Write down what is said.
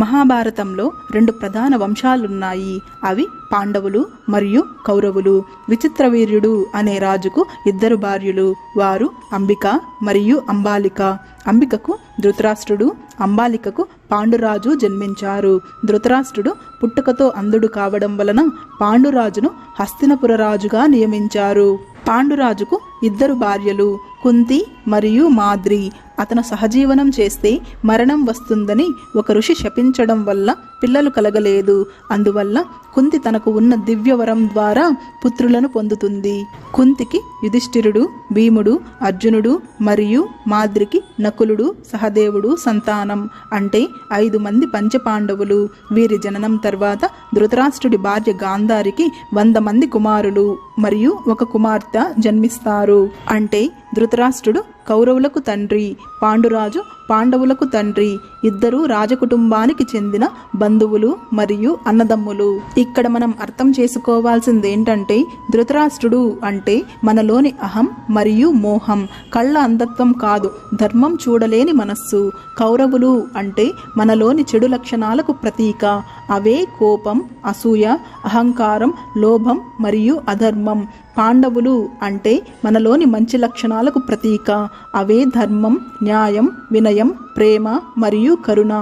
మహాభారతంలో రెండు ప్రధాన వంశాలున్నాయి. అవి పాండవులు మరియు కౌరవులు. విచిత్రవీర్యుడు అనే రాజుకు ఇద్దరు భార్యలు. వారు అంబిక మరియు అంబాలిక. అంబికకు ధృతరాష్ట్రుడు అంబాలికకు పాండురాజు జన్మించారు. ధృతరాష్ట్రుడు పుట్టుకతో అందుడు కావడం వలన పాండురాజును హస్తినపుర రాజుగా నియమించారు. పాండురాజుకు ఇద్దరు భార్యలు. కుంతి మరియు మాద్రి. అతను సహజీవనం చేస్తే మరణం వస్తుందని ఒక ఋషి శపించడం వల్ల పిల్లలు కలగలేదు. అందువల్ల కుంతి తనకు ఉన్న దివ్యవరం ద్వారా పుత్రులను పొందుతుంది. కుంతికి యుధిష్ఠిరుడు భీముడు అర్జునుడు మరియు మాద్రికి నకులుడు సహదేవుడు సంతానం. అంటే ఐదు మంది పంచపాండవులు. వీరి జననం తర్వాత ధృతరాష్ట్రుడి భార్య గాంధారికి వంద మంది కుమారులు. మరియు ఒక కుమార్తె జన్మిస్తారు. అంటే ధృతరాష్ట్రుడు కౌరవులకు తండ్రి పాండురాజు పాండవులకు తండ్రి ఇద్దరు రాజకుటుంబానికి చెందిన బంధువులు మరియు అన్నదమ్ములు. ఇక్కడ మనం అర్థం చేసుకోవాల్సింది ఏంటంటే ధృతరాష్ట్రుడు అంటే మనలోని అహం మరియు మోహం. కళ్ళ అంధత్వం కాదు ధర్మం చూడలేని మనస్సు. కౌరవులు అంటే మనలోని చెడు లక్షణాలకు ప్రతీక. అవే కోపం అసూయ అహంకారం లోభం మరియు అధర్మం. పాండవులు అంటే మనలోని మంచి లక్షణాలకు ప్రతీక. అవే ధర్మం న్యాయం వినయం ప్రేమ మరియు కరుణ.